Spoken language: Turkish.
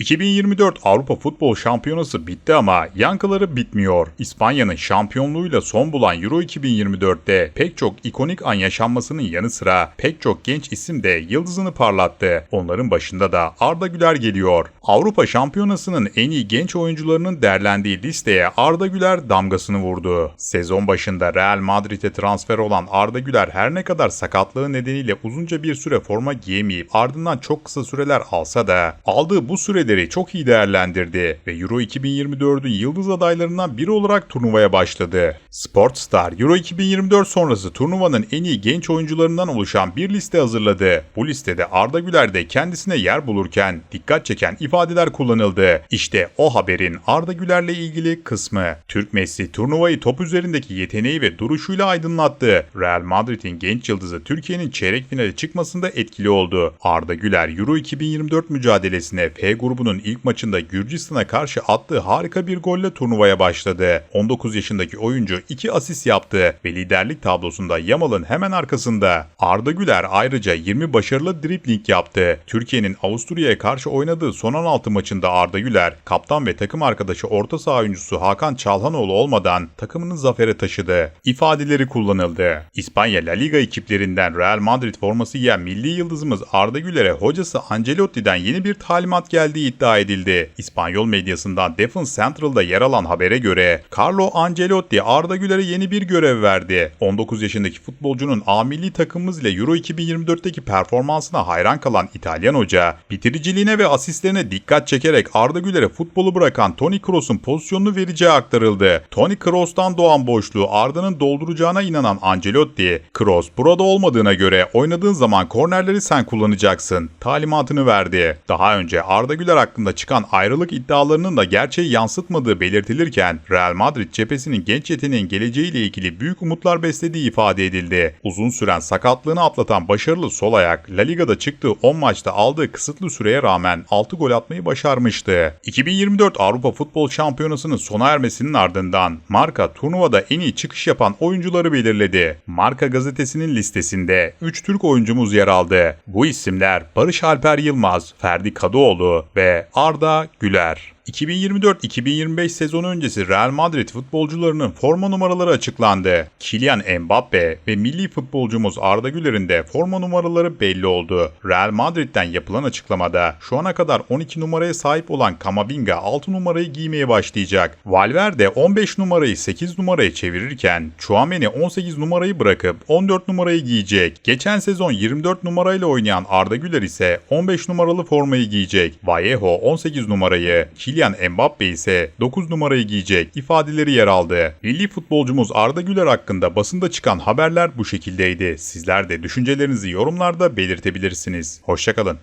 2024 Avrupa Futbol Şampiyonası bitti ama yankıları bitmiyor. İspanya'nın şampiyonluğuyla son bulan Euro 2024'te pek çok ikonik an yaşanmasının yanı sıra pek çok genç isim de yıldızını parlattı. Onların başında da Arda Güler geliyor. Avrupa Şampiyonası'nın en iyi genç oyuncularının derlendiği listeye Arda Güler damgasını vurdu. Sezon başında Real Madrid'e transfer olan Arda Güler her ne kadar sakatlığı nedeniyle uzunca bir süre forma giyemeyip ardından çok kısa süreler alsa da aldığı bu süreleri çok iyi değerlendirdi ve Euro 2024'ün yıldız adaylarından biri olarak turnuvaya başladı. Sportstar Euro 2024 sonrası turnuvanın en iyi genç oyuncularından oluşan bir liste hazırladı. Bu listede Arda Güler de kendisine yer bulurken dikkat çeken ifadeler kullanıldı. İşte o haberin Arda Güler'le ilgili kısmı. Türk Messi turnuvayı top üzerindeki yeteneği ve duruşuyla aydınlattı. Real Madrid'in genç yıldızı Türkiye'nin çeyrek finale çıkmasında etkili oldu. Arda Güler Euro 2024 mücadelesine F grubunun ilk maçında Gürcistan'a karşı attığı harika bir golle turnuvaya başladı. 19 yaşındaki oyuncu 2 asist yaptı ve liderlik tablosunda Yamal'ın hemen arkasında. Arda Güler ayrıca 20 başarılı dribling yaptı. Türkiye'nin Avusturya'ya karşı oynadığı son 16 maçında Arda Güler, kaptan ve takım arkadaşı orta saha oyuncusu Hakan Çalhanoğlu olmadan takımını zafere taşıdı. İfadeleri kullanıldı. İspanya La Liga ekiplerinden Real Madrid forması giyen milli yıldızımız Arda Güler'e hocası Ancelotti'den yeni bir talimat geldiği iddia edildi. İspanyol medyasından Defense Central'da yer alan habere göre Carlo Ancelotti Arda Güler'e yeni bir görev verdi. 19 yaşındaki futbolcunun A milli takımımız ile Euro 2024'teki performansına hayran kalan İtalyan hoca, bitiriciliğine ve asistlerine dikkat çekerek Arda Güler'e futbolu bırakan Toni Kroos'un pozisyonunu vereceği aktarıldı. Toni Kroos'tan doğan boşluğu Arda'nın dolduracağına inanan Ancelotti, Kroos burada olmadığına göre oynadığın zaman kornerleri sen kullanacaksın talimatını verdi. Daha önce Arda Güler hakkında çıkan ayrılık iddialarının da gerçeği yansıtmadığı belirtilirken Real Madrid cephesinin genç yeteneğin geleceğiyle ilgili büyük umutlar beslediği ifade edildi. Uzun süren sakatlığını atlatan başarılı sol ayak La Liga'da çıktığı 10 maçta aldığı kısıtlı süreye rağmen 6 gol atmayı başarmıştı. 2024 Avrupa Futbol Şampiyonası'nın sona ermesinin ardından Marka turnuvada en iyi çıkış yapan oyuncuları belirledi. Marka gazetesinin listesinde 3 Türk oyuncumuz yer aldı. Bu isimler Barış Alper Yılmaz, Ferdi Kadıoğlu ve Arda Güler. 2024-2025 sezonu öncesi Real Madrid futbolcularının forma numaraları açıklandı. Kylian Mbappe ve milli futbolcumuz Arda Güler'in de forma numaraları belli oldu. Real Madrid'den yapılan açıklamada şu ana kadar 12 numaraya sahip olan Kamavinga 6 numarayı giymeye başlayacak. Valverde 15 numarayı 8 numaraya çevirirken Chouameni 18 numarayı bırakıp 14 numarayı giyecek. Geçen sezon 24 numarayla oynayan Arda Güler ise 15 numaralı formayı giyecek. Vallejo 18 numarayı, Kylian Mbappe ise 9 numarayı giyecek ifadeleri yer aldı. Milli futbolcumuz Arda Güler hakkında basında çıkan haberler bu şekildeydi. Sizler de düşüncelerinizi yorumlarda belirtebilirsiniz. Hoşçakalın.